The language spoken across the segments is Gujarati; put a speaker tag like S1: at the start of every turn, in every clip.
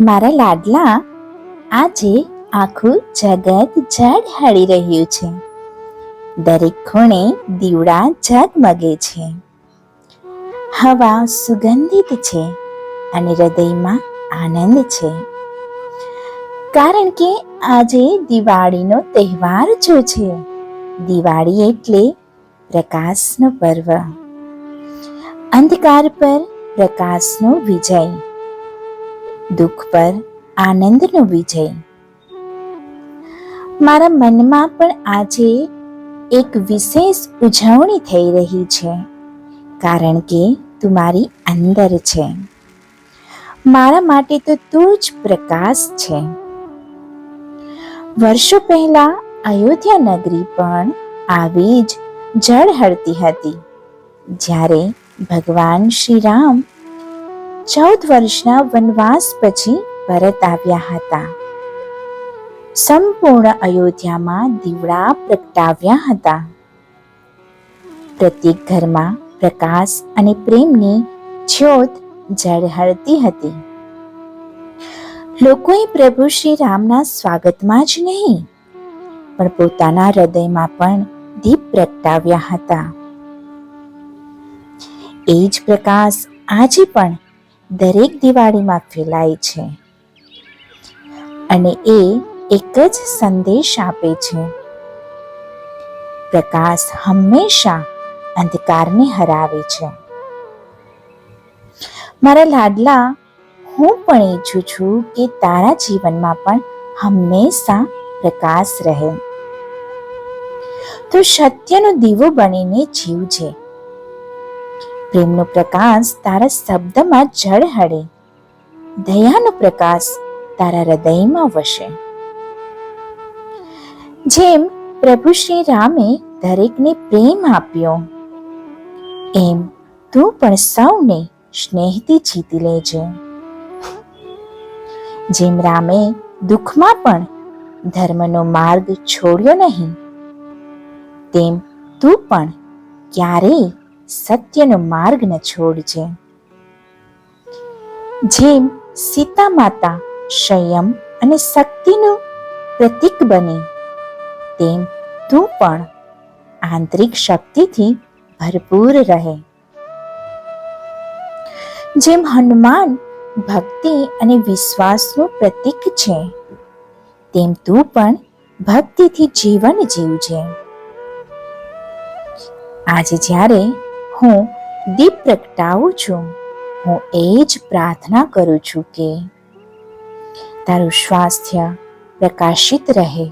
S1: મારા લાડલા, આજે આખું જગત ઝળહળી રહ્યું છે. દરેક ખૂણે દીવડા ઝગમગે છે. હવા સુગંધિત છે અને હૃદયમાં આનંદ છે. કારણ કે આજે દિવાળીનો તહેવાર જો છે, દિવાળી એટલે પ્રકાશનો પર્વ. અંધકાર પર પ્રકાશનો વિજય. દુઃખ પર આનંદનો વિજય. મારા મનમાં પણ આજે એક વિશેષ ઉજવણી થઈ રહી છે, કારણ કે તું મારી અંદર છે. મારા માટે તો તું જ પ્રકાશ છે. વર્ષો પહેલા અયોધ્યા નગરી પણ આવી જ જળહળતી હતી. જ્યારે ભગવાન શ્રી રામ ચૌદ વર્ષના વનવાસ પછી પરત આવ્યા હતા. સંપૂર્ણ અયોધ્યામાં દીવડા પ્રગટાવ્યા હતા. પ્રત્યેક ઘરમાં પ્રકાશ અને પ્રેમની જ્યોત ઝળહળતી હતી. લોકોએ પ્રભુ શ્રી રામના સ્વાગતમાં જ નહીં, પણ પોતાના હૃદયમાં પણ દીપ પ્રગટાવ્યા હતા. એ જ પ્રકાશ આજે પણ દરેક દિવાળીમાં ફેલાય છે. અને એ એક જ સંદેશ આપે છે. પ્રકાશ હંમેશા અંધકારને હરાવે છે. મારા લાડલા, હું પણ ઈચ્છું છું કે તારા જીવનમાં પણ હંમેશા પ્રકાશ રહે. તો સત્યનો દીવો બનીને જીવજે. પ્રેમનો પ્રકાશ તારા શબ્દમાં ઝળહળે દયાનો પ્રકાશ તારા હૃદયમાં વસે. જેમ પ્રભુ શ્રી રામે દરેકને પ્રેમ આપ્યો, એમ તું પણ સૌને સ્નેહથી જીતી લેજે. જેમ રામે દુઃખમાં પણ ધર્મનો માર્ગ છોડ્યો નહીં, તેમ તું પણ ક્યારેય સત્યનો માર્ગ ન છોડજે. જેમ સીતા માતા સંયમ અને શક્તિનું પ્રતીક બની, તેમ તું પણ આંતરિક શક્તિથી ભરપૂર રહે. જેમ હનુમાન ભક્તિ અને વિશ્વાસનું પ્રતીક છે, તેમ તું પણ ભક્તિથી જીવન જીવજે. આજે જ્યારે હું દીપ પ્રગટાવું છું. હું એ જ પ્રાર્થના કરું છું કે તારું સ્વાસ્થ્ય પ્રકાશિત રહે.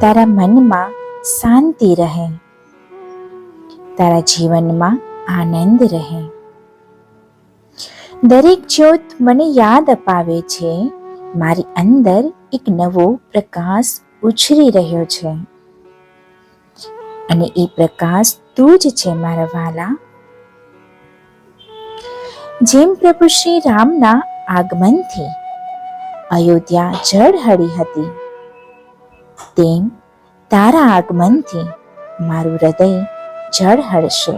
S1: તારા મનમાં શાંતિ રહે. તારા જીવનમાં આનંદ રહે. દરેક જ્યોત મને યાદ અપાવે છે. મારી અંદર એક નવો પ્રકાશ ઉછરી રહ્યો છે. અને એ પ્રકાશ તું જ છે મારા વાલા. જેમ પ્રભુ શ્રી રામના આગમનથી અયોધ્યા જળહળી હતી, તેમ તારા આગમનથી મારું હૃદય જળહળશે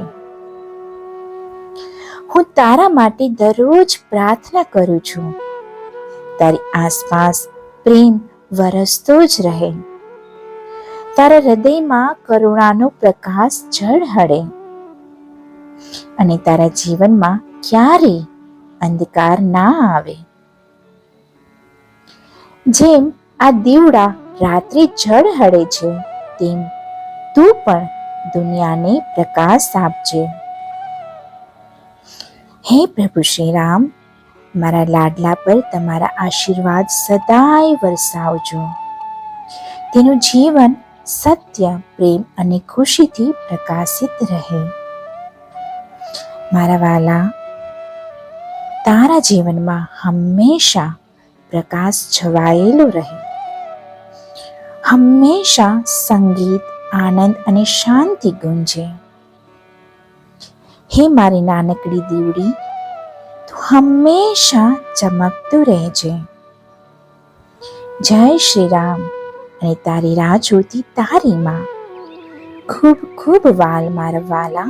S1: હું તારા માટે દરરોજ પ્રાર્થના કરું છું. તારી આસપાસ પ્રેમ વરસતો જ રહે. તારા હૃદયમાં કરુણાનો પ્રકાશ ઝળહળે અને તારા જીવનમાં ક્યારે અંધકાર ના આવે. જેમ આ દીવડા રાત્રે ઝળહળે છે, તેમ તું પણ દુનિયાને પ્રકાશ આપજે. હે પ્રભુ શ્રી રામ મારા લાડલા પર તમારા આશીર્વાદ સદાય વરસાવજો. તેનું જીવન સત્ય, પ્રેમ અને ખુશીથી પ્રકાશિત રહે. મારા વાલા તારા જીવનમાં હંમેશા પ્રકાશ છવાયેલો રહે. હંમેશા સંગીત, આનંદ અને શાંતિ ગુંજે. હે મારી નાનકડી દીવડી, તું હંમેશા ચમકતું રહેજે. જય શ્રી રામ. અને તારી રાહ જોતી તારી માં. ખૂબ ખૂબ વાલ મારા વાલા.